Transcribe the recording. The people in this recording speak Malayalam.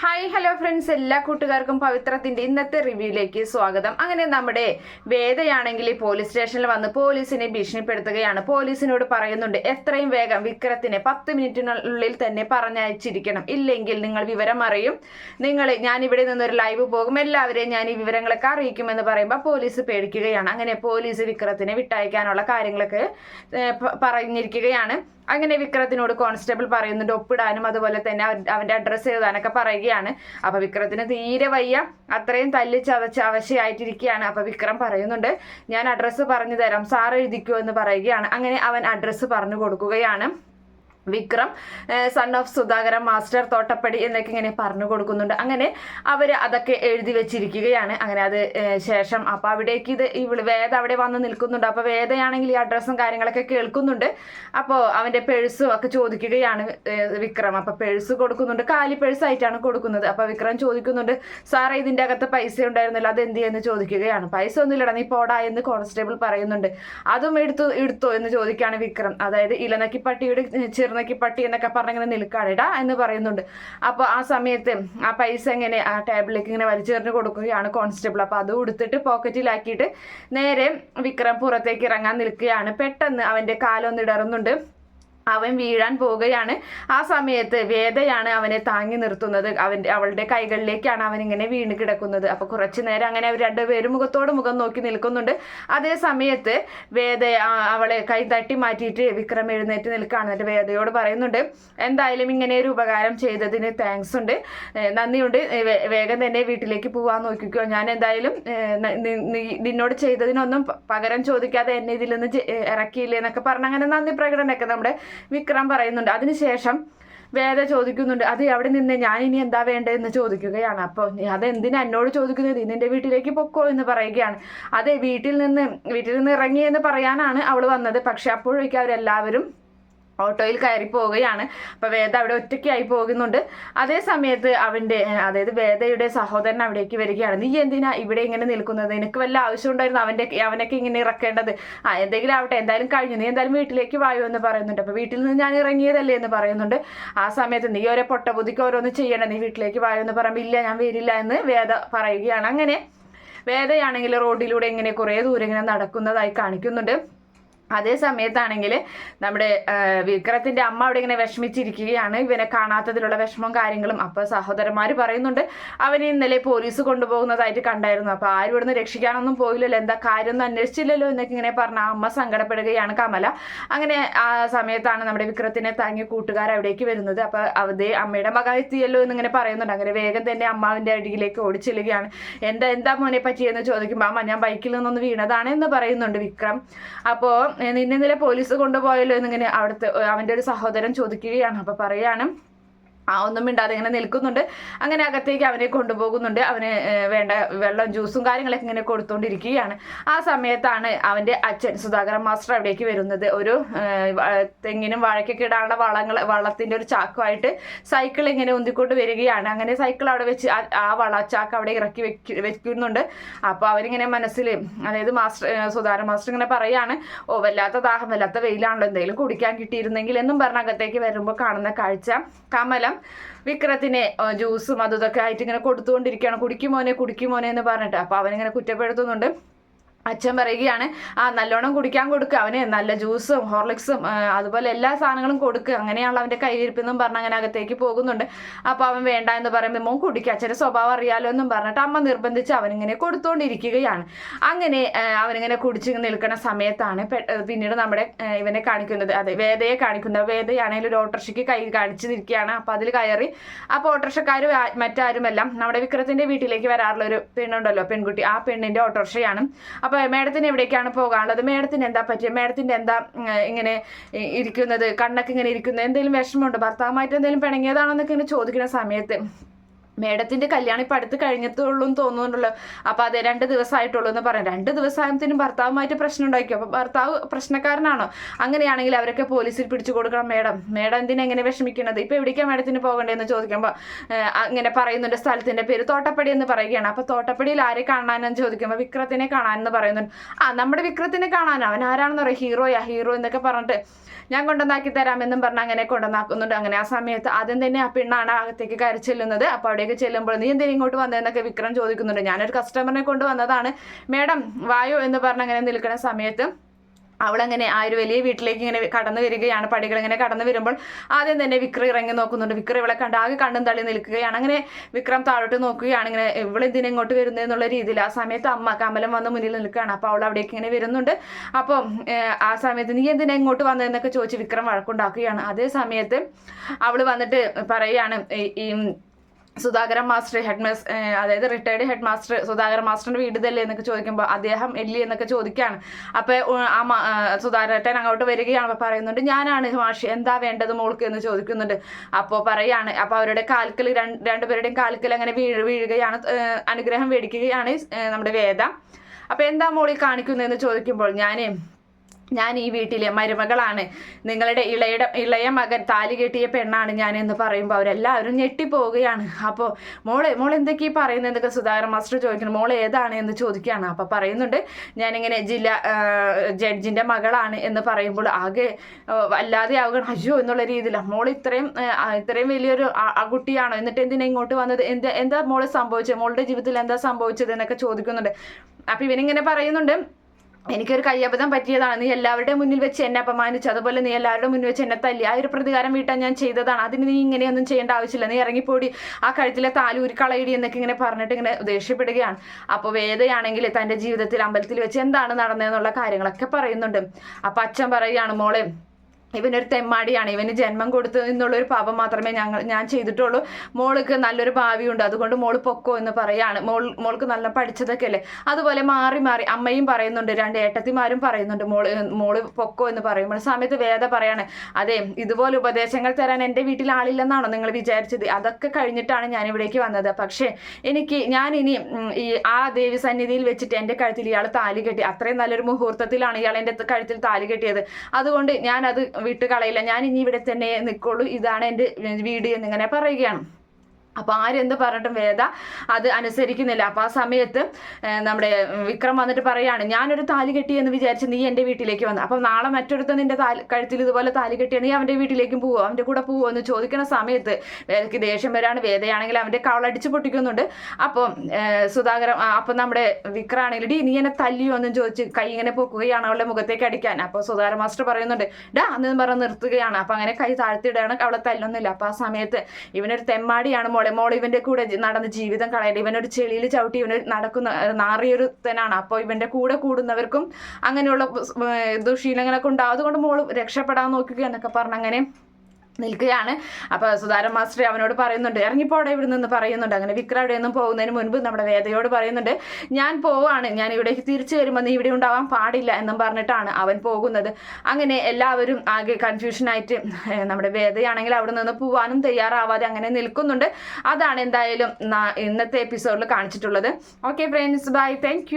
ഹായ് ഹലോ ഫ്രണ്ട്സ് എല്ലാ കൂട്ടുകാർക്കും പവിത്രത്തിന്റെ ഇന്നത്തെ റിവ്യൂയിലേക്ക് സ്വാഗതം. അങ്ങനെ നമ്മുടെ വേദയാണെങ്കിൽ പോലീസ് സ്റ്റേഷനിൽ വന്ന് പോലീസിനെ ഭീഷണിപ്പെടുത്തുകയാണ്. പോലീസിനോട് പറയുന്നുണ്ട് എത്രയും വേഗം വിക്രത്തിനെ പത്ത് മിനിറ്റിനുള്ളിൽ തന്നെ പറഞ്ഞയച്ചിരിക്കണം. ഇല്ലെങ്കിൽ നിങ്ങൾ വിവരം അറിയും. നിങ്ങൾ ഞാൻ ഇവിടെ നിന്നൊരു ലൈവ് പോകും. എല്ലാവരെയും ഞാൻ ഈ വിവരങ്ങളൊക്കെ അറിയിക്കുമെന്ന് പറയുമ്പോൾ പോലീസ് പേടിക്കുകയാണ്. അങ്ങനെ പോലീസ് വിക്രത്തിനെ വിട്ടയക്കാനുള്ള കാര്യങ്ങളൊക്കെ പറഞ്ഞിരിക്കുകയാണ്. അങ്ങനെ വിക്രത്തിനോട് കോൺസ്റ്റബിൾ പറയുന്നുണ്ട് ഒപ്പിടാനും അതുപോലെ തന്നെ അവന്റെ അഡ്രസ്സ് എഴുതാനൊക്കെ പറയുകയാണ് അപ്പൊ വിക്രത്തിന് തീരെ വയ്യ. അത്രയും തല്ലി ചതച്ച് അവശയായിട്ടിരിക്കുകയാണ്. അപ്പൊ വിക്രം പറയുന്നുണ്ട് ഞാൻ അഡ്രസ്സ് പറഞ്ഞു തരാം. സാർ എഴുതിക്കൂ എന്ന് പറയുകയാണ്. അങ്ങനെ അവൻ അഡ്രസ്സ് പറഞ്ഞു കൊടുക്കുകയാണ്. Vikram son of Sudhakaran master Thottappady എന്നൊക്കെ ഇങ്ങനെ പറഞ്ഞു കൊടുക്കുന്നുണ്ട്. അങ്ങനെ അവർ അതൊക്കെ എഴുതി വെച്ചിരിക്കുകയാണ്. അങ്ങനെ അത് ശേഷം അപ്പോൾ അവിടേക്ക് ഇത് ഇവൾ വേദ അവിടെ വന്ന് നിൽക്കുന്നുണ്ട്. അപ്പോൾ വേദയാണെങ്കിൽ ഈ അഡ്രസ്സും കാര്യങ്ങളൊക്കെ കേൾക്കുന്നുണ്ട്. അപ്പോൾ അവന്റെ പേഴ്സും ഒക്കെ ചോദിക്കുകയാണ് വിക്രം. അപ്പോൾ പേഴ്സ് കൊടുക്കുന്നുണ്ട്. കാലി പേഴ്സ് ആയിട്ടാണ് കൊടുക്കുന്നത്. അപ്പോൾ വിക്രം ചോദിക്കുന്നുണ്ട് സാറേ ഇതിന്റെ അകത്ത് പൈസ ഉണ്ടായിരുന്നല്ലോ. അത് എന്ത് ചെയ്യുന്നു? ചോദിക്കുകയാണ്. പൈസ ഒന്നുമില്ലടാ. നീ പോടാ എന്ന് കോൺസ്റ്റബിൾ പറയുന്നുണ്ട്. അതും എടുത്തു എടുത്തോ എന്ന് ചോദിക്കുകയാണ് വിക്രം. അതായത് ഇലനക്കിപ്പട്ടിയുടെ പട്ടി എന്നൊക്കെ പറഞ്ഞിങ്ങനെ നിൽക്കാണിടാ എന്ന് പറയുന്നുണ്ട്. അപ്പോൾ ആ സമയത്ത് ആ പൈസ ഇങ്ങനെ ആ ടേബിളിലേക്ക് ഇങ്ങനെ വലിച്ചെറിഞ്ഞ് കൊടുക്കുകയാണ് കോൺസ്റ്റബിൾ. അപ്പോൾ അത് കൊടുത്തിട്ട് പോക്കറ്റിലാക്കിയിട്ട് നേരെ വിക്രം പുറത്തേക്ക് ഇറങ്ങാൻ നിൽക്കുകയാണ്. പെട്ടെന്ന് അവന്റെ കാലൊന്നിടറുന്നുണ്ട് അവൻ വീഴാൻ പോവുകയാണ് ആ സമയത്ത് വേദയാണ് അവനെ താങ്ങി നിർത്തുന്നത്. അവന്റെ അവളുടെ കൈകളിലേക്കാണ് അവൻ ഇങ്ങനെ വീണ് കിടക്കുന്നത്. അപ്പോൾ കുറച്ചു നേരം അങ്ങനെ അവർ രണ്ടുപേരും മുഖത്തോട് മുഖം നോക്കി നിൽക്കുന്നുണ്ട്. അതേ സമയത്ത് വേദ അവളെ കൈ തട്ടി മാറ്റിയിട്ട് വിക്രം എഴുന്നേറ്റ് നിൽക്കുകയാണ്. എന്നിട്ട് വേദയോട് പറയുന്നുണ്ട് എന്തായാലും ഇങ്ങനെ ഒരു ഉപകാരം ചെയ്തതിന് താങ്ക്സ് ഉണ്ട്. നന്ദിയുണ്ട്. വേഗം തന്നെ വീട്ടിലേക്ക് പോവാൻ നോക്കിക്കോ. ഞാൻ എന്തായാലും നിന്നോട് ചെയ്തതിനൊന്നും പകരം ചോദിക്കാതെ എന്നെ ഇതിൽ നിന്ന് ഇറക്കിയില്ലേ എന്നൊക്കെ പറഞ്ഞ് അങ്ങനെ നന്ദി പ്രകടനമൊക്കെ നമ്മുടെ വിക്രം പറയുന്നുണ്ട്. അതിനുശേഷം വേദ ചോദിക്കുന്നുണ്ട് അത് അവിടെ നിന്ന്? ഞാൻ ഇനി എന്താ വേണ്ടതെന്ന് ചോദിക്കുകയാണ്. അപ്പോൾ അതെന്തിനാ എന്നോട് ചോദിക്കുന്നത്? നിന്റെ വീട്ടിലേക്ക് പൊക്കോ? എന്ന് പറയുകയാണ്. അതെ വീട്ടിൽ നിന്ന് വീട്ടിൽ നിന്ന് ഇറങ്ങി എന്ന് പറയാനാണ് അവൾ വന്നത്. പക്ഷെ അപ്പോഴേക്കും അവരെല്ലാവരും ഓട്ടോയിൽ കയറി പോവുകയാണ്. അപ്പോൾ വേദ അവിടെ ഒറ്റയ്ക്കായി പോകുന്നുണ്ട്. അതേ സമയത്ത് അവന്റെ അതായത് വേദയുടെ സഹോദരൻ അവിടേക്ക് വരികയാണ്. നീ എന്തിനാ ഇവിടെ ഇങ്ങനെ നിൽക്കുന്നത്? നിനക്ക് വല്ല ആവശ്യമുണ്ടായിരുന്നു അവന്റെ അവനൊക്കെ ഇങ്ങനെ ഇറക്കേണ്ടത്? ആ എന്തെങ്കിലും ആവട്ടെ എന്തായാലും കഴിഞ്ഞു. നീ എന്തായാലും വീട്ടിലേക്ക് വായോ എന്ന് പറയുന്നുണ്ട്. അപ്പോൾ വീട്ടിൽ നിന്ന് ഞാൻ ഇറങ്ങിയതല്ലേ എന്ന് പറയുന്നുണ്ട്. ആ സമയത്ത് നീ ഓരോ പൊട്ടബുദ്ധിക്ക് ഓരോന്ന് ചെയ്യണം. നീ വീട്ടിലേക്ക് വായോ എന്ന് പറയുമ്പോൾ ഇല്ല ഞാൻ വരില്ല എന്ന് വേദ പറയുകയാണ്. അങ്ങനെ വേദയാണെങ്കിൽ റോഡിലൂടെ ഇങ്ങനെ കുറേ ദൂരം ഇങ്ങനെ നടക്കുന്നതായി കാണിക്കുന്നുണ്ട്. അതേ സമയത്താണെങ്കിൽ നമ്മുടെ വിക്രത്തിന്റെ അമ്മ അവിടെ ഇങ്ങനെ വിഷമിച്ചിരിക്കുകയാണ്. ഇവനെ കാണാത്തതിലുള്ള വിഷമവും കാര്യങ്ങളും അപ്പൊ സഹോദരന്മാർ പറയുന്നുണ്ട്. അവനെ ഇന്നലെ പോലീസ് കൊണ്ടുപോകുന്നതായിട്ട് കണ്ടായിരുന്നു. അപ്പൊ ആരും ഇവിടുന്ന് രക്ഷിക്കാനൊന്നും പോയില്ലല്ലോ. എന്താ കാര്യം ഒന്നും അന്വേഷിച്ചില്ലല്ലോ എന്നൊക്കെ ഇങ്ങനെ പറഞ്ഞ അമ്മ സങ്കടപ്പെടുകയാണ് കമല. അങ്ങനെ ആ സമയത്താണ് നമ്മുടെ വിക്രത്തിനെ താങ്ങിയ കൂട്ടുകാർ അവിടേക്ക് വരുന്നത്. അപ്പൊ അതേ അമ്മയുടെ മക എത്തിയല്ലോ എന്നിങ്ങനെ പറയുന്നുണ്ട്. അങ്ങനെ വേഗം തന്നെ അമ്മാവിന്റെ അടിയിലേക്ക് ഓടിച്ചെല്ലുകയാണ്. എന്താ എന്താ മോനെ പറ്റിയെന്ന് ചോദിക്കുമ്പോൾ അമ്മ ഞാൻ ബൈക്കിൽ നിന്നൊന്ന് വീണതാണ് എന്ന് പറയുന്നുണ്ട് വിക്രം. അപ്പോൾ നിന്നെ ഇന്നലെ പോലീസ് കൊണ്ടുപോയല്ലോ എന്നിങ്ങനെ അവിടുത്തെ അവന്റെ ഒരു സഹോദരൻ ചോദിക്കുകയാണ്. അപ്പോൾ പറയാണ് ആ ഒന്നും മിണ്ടാതെ ഇങ്ങനെ നിൽക്കുന്നുണ്ട്. അങ്ങനെ അകത്തേക്ക് അവനെ കൊണ്ടുപോകുന്നുണ്ട്. അവന് വേണ്ട വെള്ളം ജ്യൂസും കാര്യങ്ങളൊക്കെ ഇങ്ങനെ കൊടുത്തുകൊണ്ടിരിക്കുകയാണ് ആ സമയത്താണ് അവന്റെ അച്ഛൻ സുധാകരൻ മാസ്റ്റർ അവിടേക്ക് വരുന്നത്. ഒരു തെങ്ങിനും വാഴയ്ക്കൊക്കെ ഇടാനുള്ള വളങ്ങൾ വള്ളത്തിന്റെ ഒരു ചാക്കുമായിട്ട് സൈക്കിൾ ഇങ്ങനെ ഉന്തിക്കൊണ്ട് വരികയാണ്. അങ്ങനെ സൈക്കിൾ അവിടെ വെച്ച് ആ- വളച്ചാക്ക് അവിടെ ഇറക്കി വെക്ക് വെക്കുന്നുണ്ട്. അപ്പോൾ അവരിങ്ങനെ മനസ്സിൽ അതായത് മാസ്റ്റർ സുധാകരൻ മാസ്റ്റർ ഇങ്ങനെ പറയാണ് ഓ വല്ലാത്ത ദാഹം വല്ലാത്ത വെയിലാണല്ലോ. എന്തെങ്കിലും കുടിക്കാൻ കിട്ടിയിരുന്നെങ്കിൽ എന്നും പറഞ്ഞ അകത്തേക്ക് വരുമ്പോൾ കാണുന്ന കാഴ്ച. കമലം വിക്രത്തിനെ ജ്യൂസും അതും ഇതൊക്കെ ആയിട്ട് ഇങ്ങനെ കൊടുത്തുകൊണ്ടിരിക്കുകയാണ്. കുടിക്കുമോനെ കുടിക്കുമോനെ എന്ന് പറഞ്ഞിട്ട്. അപ്പോൾ അവനിങ്ങനെ കുറ്റപ്പെടുത്തുന്നുണ്ട്. അച്ഛൻ പറയുകയാണ് ആ നല്ലോണം കുടിക്കാൻ കൊടുക്കുക അവന് നല്ല ജ്യൂസും ഹോർലിക്സും അതുപോലെ എല്ലാ സാധനങ്ങളും കൊടുക്കുക അങ്ങനെയാണല്ലോ അവന്റെ കയ്യിരിപ്പെന്നും പറഞ്ഞ് അങ്ങനെ അകത്തേക്ക് പോകുന്നുണ്ട്. അപ്പോൾ അവൻ വേണ്ട എന്ന് പറയുമ്പോൾ മോൻ കുടിക്കുക അച്ഛന്റെ സ്വഭാവം അറിയാലോ എന്നും പറഞ്ഞിട്ട് അമ്മ നിർബന്ധിച്ച് അവനിങ്ങനെ കൊടുത്തുകൊണ്ടിരിക്കുകയാണ് അങ്ങനെ അവനിങ്ങനെ കുടിച്ച് നിൽക്കുന്ന സമയത്താണ് പിന്നീട് നമ്മുടെ ഇവനെ കാണിക്കുന്നത്. അതെ വേദയെ കാണിക്കുന്നത് വേദയാണെങ്കിൽ ഒരു ഓട്ടോറിക്ഷയ്ക്ക് കൈ കാണിച്ചു നിൽക്കുകയാണ്. അപ്പോൾ അതിൽ കയറി അപ്പോൾ ഓട്ടോറിക്ഷക്കാർ മറ്റാരുമെല്ലാം നമ്മുടെ വിക്രത്തിന്റെ വീട്ടിലേക്ക് വരാറുള്ള ഒരു പെണ്ണുണ്ടല്ലോ പെൺകുട്ടി. ആ പെണ്ണിന്റെ ഓട്ടോറിക്ഷയാണ്. മേഡത്തിന് എവിടേക്കാണ് പോകാനുള്ളത്? മേഡത്തിന് എന്താ പറ്റിയ? മേഡത്തിന്റെ എന്താ ഇങ്ങനെ ഇരിക്കുന്നത്? കണ്ണൊക്കെ ഇങ്ങനെ ഇരിക്കുന്നത്? എന്തെങ്കിലും വിഷമമുണ്ടോ? ഭർത്താവുമായിട്ട് എന്തെങ്കിലും പിണങ്ങിയതാണോ എന്നൊക്കെ ഇങ്ങനെ ചോദിക്കുന്ന സമയത്ത്. മേഡത്തിന്റെ കല്യാണം ഇപ്പം അടുത്ത് കഴിഞ്ഞതുള്ളൂ എന്ന് തോന്നുന്നുണ്ടല്ലോ. അപ്പോൾ അതെ രണ്ട് ദിവസമായിട്ടുള്ളൂ എന്ന് പറയാം. രണ്ട് ദിവസത്തിനും ഭർത്താവുമായിട്ട് പ്രശ്നം ഉണ്ടായിരിക്കും അപ്പോൾ ഭർത്താവ് പ്രശ്നക്കാരനാണോ? അങ്ങനെയാണെങ്കിൽ അവരൊക്കെ പോലീസിൽ പിടിച്ചു കൊടുക്കണം മേഡം. മേഡം എന്തിനെ എങ്ങനെ വിഷമിക്കുന്നത്? ഇപ്പൊ എവിടേക്കാണ് മേഡത്തിന് പോകേണ്ടതെന്ന് ചോദിക്കുമ്പോൾ അങ്ങനെ പറയുന്നുണ്ട്. സ്ഥലത്തിന്റെ പേര് തോട്ടപ്പടി എന്ന് പറയുകയാണ്. അപ്പോൾ തോട്ടപ്പടിയിൽ ആരെ കാണാനെന്ന് ചോദിക്കുമ്പോൾ വിക്രത്തിനെ കാണാനെന്ന് പറയുന്നുണ്ട്. ആ നമ്മുടെ വിക്രത്തിനെ കാണാനോ? അവൻ ആരാണെന്ന് പറയും ഹീറോയാ. ഹീറോ എന്നൊക്കെ പറഞ്ഞിട്ട് ഞാൻ കൊണ്ടുവന്നാക്കി തരാമെന്നും പറഞ്ഞ് അങ്ങനെ കൊണ്ടുവന്നാക്കുന്നുണ്ട്. അങ്ങനെ ആ സമയത്ത് ആദ്യം തന്നെ ആ പെണ്ണാണ് അകത്തേക്ക് കരച്ചെല്ലുന്നത് അപ്പൊ അപ്പോൾ അവിടെ റൂമിലേക്ക് ചെല്ലുമ്പോൾ നീ എന്തിനാ ഇങ്ങോട്ട് വന്നതെന്നൊക്കെ വിക്രം ചോദിക്കുന്നുണ്ട്. ഞാനൊരു കസ്റ്റമറിനെ കൊണ്ട് വന്നതാണ്. മേഡം വായോ എന്ന് പറഞ്ഞ് അങ്ങനെ നിൽക്കുന്ന സമയത്ത് അവളങ്ങനെ ആ ഒരു വലിയ വീട്ടിലേക്ക് ഇങ്ങനെ കടന്നു വരികയാണ്. പടികൾ ഇങ്ങനെ കടന്നു വരുമ്പോൾ ആദ്യം തന്നെ വിക്രം ഇറങ്ങി നോക്കുന്നുണ്ട്. വിക്രം ഇവളെ കണ്ട് ആകെ കണ്ണും തള്ളി നിൽക്കുകയാണ്. അങ്ങനെ വിക്രം താഴോട്ട് നോക്കുകയാണ്. ഇങ്ങനെ ഇവളെന്തിനെ ഇങ്ങോട്ട് വരുന്നത് എന്നുള്ള രീതിയിൽ ആ സമയത്ത് അമ്മ കമലം വന്ന് മുന്നിൽ നിൽക്കുകയാണ്. അപ്പോൾ അവൾ അവിടേക്ക് ഇങ്ങനെ വരുന്നുണ്ട്. അപ്പോൾ ആ സമയത്ത് നീ എന്തിനാ ഇങ്ങോട്ട് വന്നതെന്നൊക്കെ ചോദിച്ച് വിക്രം വഴക്കുണ്ടാക്കുകയാണ്. അതേ സമയത്ത് അവൾ വന്നിട്ട് പറയുകയാണ് ഈ സുധാകരൻ മാസ്റ്റർ ഹെഡ് മാസ് അതായത് റിട്ടയർഡ് ഹെഡ് മാസ്റ്റർ സുധാകരൻ മാസ്റ്ററിന്റെ വീട് ഇതല്ലേ എന്നൊക്കെ ചോദിക്കുമ്പോൾ അദ്ദേഹം എല്ലി എന്നൊക്കെ ചോദിക്കുകയാണ് അപ്പോൾ ആ ആ, അങ്ങോട്ട് വരികയാണ് അപ്പോൾ പറയുന്നുണ്ട് ഞാനാണ് ഹിമാഷി എന്താ വേണ്ടത് മോൾക്ക്? എന്ന് ചോദിക്കുന്നുണ്ട്. അപ്പോൾ പറയാണ് അപ്പോൾ അവരുടെ കാൽക്കൽ രണ്ട് രണ്ടുപേരുടെയും കാൽക്കൽ അങ്ങനെ വീഴ് വീഴുകയാണ് അനുഗ്രഹം മേടിക്കുകയാണ് നമ്മുടെ വേദ. അപ്പോൾ എന്താ മോളിൽ കാണിക്കുന്നതെന്ന് ചോദിക്കുമ്പോൾ ഞാൻ ഞാൻ ഈ വീട്ടിലെ മരുമകളാണ്. നിങ്ങളുടെ ഇളയുടെ ഇളയ മകൻ താലി കെട്ടിയ പെണ്ണാണ് ഞാൻ എന്ന് പറയുമ്പോൾ അവരെല്ലാവരും ഞെട്ടിപ്പോവുകയാണ്. അപ്പോൾ മോളെ മോൾ എന്തൊക്കെയാ പറയുന്നത് എന്തൊക്കെ സുധാകരൻ മാസ്റ്റർ ചോദിക്കുന്നു. മോൾ ഏതാണ് എന്ന് ചോദിക്കുകയാണ്. അപ്പോൾ പറയുന്നുണ്ട് ഞാനിങ്ങനെ ജില്ല ജഡ്ജിന്റെ മകളാണ് എന്ന് പറയുമ്പോൾ ആകെ വല്ലാതെ ആവുകയാണ്. അയ്യോ എന്നുള്ള രീതിയിലാണ് മോൾ ഇത്രയും ഇത്രയും വലിയൊരു ആൺകുട്ടിയാണോ എന്നിട്ട് എന്തിനാ ഇങ്ങോട്ട് വന്നത്? എന്താ എന്താ മോളെ സംഭവിച്ചത്? മോളുടെ ജീവിതത്തിൽ എന്താ സംഭവിച്ചത് എന്നൊക്കെ ചോദിക്കുന്നുണ്ട്. അപ്പോൾ ഇവനിങ്ങനെ പറയുന്നുണ്ട് എനിക്കൊരു കയ്യബദ്ധം പറ്റിയതാണ്. നീ എല്ലാവരുടെയും മുന്നിൽ വെച്ച് എന്നെ അപമാനിച്ചു. അതുപോലെ നീ എല്ലാവരുടെ മുന്നിൽ വെച്ച് എന്നെ തല്ലി. ആ ഒരു പ്രതികാരം വീട്ടാൻ ഞാൻ ചെയ്തതാണ്. അതിന് നീ ഇങ്ങനെയൊന്നും ചെയ്യേണ്ട ആവശ്യമില്ല. നീ ഇറങ്ങിപ്പോടി. ആ കഴുത്തിലെ താലൂരി കളയിടി എന്നൊക്കെ ഇങ്ങനെ പറഞ്ഞിട്ട് ഇങ്ങനെ ദേഷ്യപ്പെടുകയാണ്. അപ്പോൾ വേദയാണെങ്കിൽ തന്റെ ജീവിതത്തിൽ അമ്പലത്തിൽ വെച്ച് എന്താണ് നടന്നതെന്നുള്ള കാര്യങ്ങളൊക്കെ പറയുന്നുണ്ട്. അപ്പം അച്ഛൻ പറയുകയാണ് മോളെ ഇവനൊരു തെമ്മാടിയാണ്. ഇവന് ജന്മം കൊടുത്തു എന്നുള്ളൊരു പാപം മാത്രമേ ഞങ്ങൾ ഞാൻ ചെയ്തിട്ടുള്ളൂ. മോൾക്ക് നല്ലൊരു ഭാവിയുണ്ട്. അതുകൊണ്ട് മോൾ പൊക്കോ എന്ന് പറയാണ്. മോൾ മോൾക്ക് നല്ല പഠിച്ചതൊക്കെ അല്ലേ? അതുപോലെ മാറി മാറി അമ്മയും പറയുന്നുണ്ട്. രണ്ട് ഏട്ടത്തിമാരും പറയുന്നുണ്ട് മോൾ മോൾ പൊക്കോ എന്ന് പറയുമ്പോൾ. സമയത്ത് വേദ പറയാണ് അതെ ഇതുപോലെ ഉപദേശങ്ങൾ തരാൻ എന്റെ വീട്ടിൽ ആളില്ലെന്നാണോ നിങ്ങൾ വിചാരിച്ചത്? അതൊക്കെ കഴിഞ്ഞിട്ടാണ് ഞാൻ ഇവിടേക്ക് വന്നത്. പക്ഷേ എനിക്ക് ഞാൻ ഇനി ഈ ആ ദേവി സന്നിധിയിൽ വെച്ചിട്ട് എന്റെ കഴുത്തിൽ ഇയാൾ താലി കെട്ടി അത്രയും നല്ലൊരു മുഹൂർത്തത്തിലാണ് ഇയാൾ എന്റെ കഴുത്തിൽ താലി കെട്ടിയത്. അതുകൊണ്ട് ഞാൻ അത് വിട്ട് കളയില്ല ഞാൻ ഇനി ഇവിടെ തന്നെ നിൽക്കുള്ളൂ ഇതാണ് എന്റെ വീട് എന്നിങ്ങനെ പറയുകയാണ്. അപ്പോൾ ആരെന്ത് പറഞ്ഞിട്ടും വേദ അത് അനുസരിക്കുന്നില്ല. അപ്പോൾ ആ സമയത്ത് നമ്മുടെ വിക്രം വന്നിട്ട് പറയാണ് ഞാനൊരു താലി കെട്ടി എന്ന് വിചാരിച്ച് നീ എന്റെ വീട്ടിലേക്ക് വന്നു. അപ്പോൾ നാളെ മറ്റൊരുത്ത നിന്റെ താലി കഴുത്തിൽ ഇതുപോലെ താലി കെട്ടിയ നീ അവന്റെ വീട്ടിലേക്കും പോവോ? അവന്റെ കൂടെ പോവോ? എന്ന് ചോദിക്കുന്ന സമയത്ത് വേദയ്ക്ക് ദേഷ്യം വരാണ്. വേദയാണെങ്കിൽ അവന്റെ കവളടിച്ച് പൊട്ടിക്കുന്നുണ്ട്. അപ്പം സുധാകരൻ അപ്പൊ അപ്പം നമ്മുടെ വിക്രാണെങ്കിൽ ഡി നീ എന്നെ തല്ലിയോ? എന്നും ചോദിച്ച് കൈ ഇങ്ങനെ പൊക്കുകയാണ് അവളുടെ മുഖത്തേക്ക് അടിക്കാൻ. അപ്പോൾ സുധാകരൻ മാസ്റ്റർ പറയുന്നുണ്ട് ഡാ എന്ന് പറഞ്ഞ് നിർത്തുകയാണ്. അപ്പം അങ്ങനെ കൈ താഴ്ത്തിയിടാണ് അവളെ തല്ലൊന്നുമില്ല. അപ്പോൾ ആ സമയത്ത് ഇവനൊരു തെമ്മാടിയാണ് മോളെ മോൾ ഇവന്റെ കൂടെ നടന്ന് ജീവിതം കളയണ്ട. ഇവനൊരു ചെളിയിൽ ചവിട്ടി ഇവന് നടക്കുന്ന നാറിയൊരു തനാണ് അപ്പോൾ ഇവന്റെ കൂടെ കൂടുന്നവർക്കും അങ്ങനെയുള്ള ദുശീലങ്ങളൊക്കെ ഉണ്ടാവും. അതുകൊണ്ട് മോൾ രക്ഷപ്പെടാൻ നോക്കുക എന്നൊക്കെ പറഞ്ഞ് അങ്ങനെ നിൽക്കുകയാണ്. അപ്പോൾ സുധാരൻ മാസ്റ്റർ അവനോട് പറയുന്നുണ്ട് ഇറങ്ങിപ്പോടെ ഇവിടെ നിന്ന് പറയുന്നുണ്ട്. അങ്ങനെ വിക്ര അവിടെ നിന്നും പോകുന്നതിന് മുൻപ് നമ്മുടെ വേദയോട് പറയുന്നുണ്ട് ഞാൻ പോവാണ്. ഞാൻ ഇവിടേക്ക് തിരിച്ചു വരുമ്പോൾ നീ ഇവിടെ ഉണ്ടാവാൻ പാടില്ല എന്നും പറഞ്ഞിട്ടാണ് അവൻ പോകുന്നത്. അങ്ങനെ എല്ലാവരും ആകെ കൺഫ്യൂഷനായിട്ട് നമ്മുടെ വേദയാണെങ്കിൽ അവിടെ നിന്ന് പോവാനും തയ്യാറാവാതെ അങ്ങനെ നിൽക്കുന്നുണ്ട്. അതാണ് എന്തായാലും ഇന്നത്തെ എപ്പിസോഡിൽ കാണിച്ചിട്ടുള്ളത്. Okay friends bye thank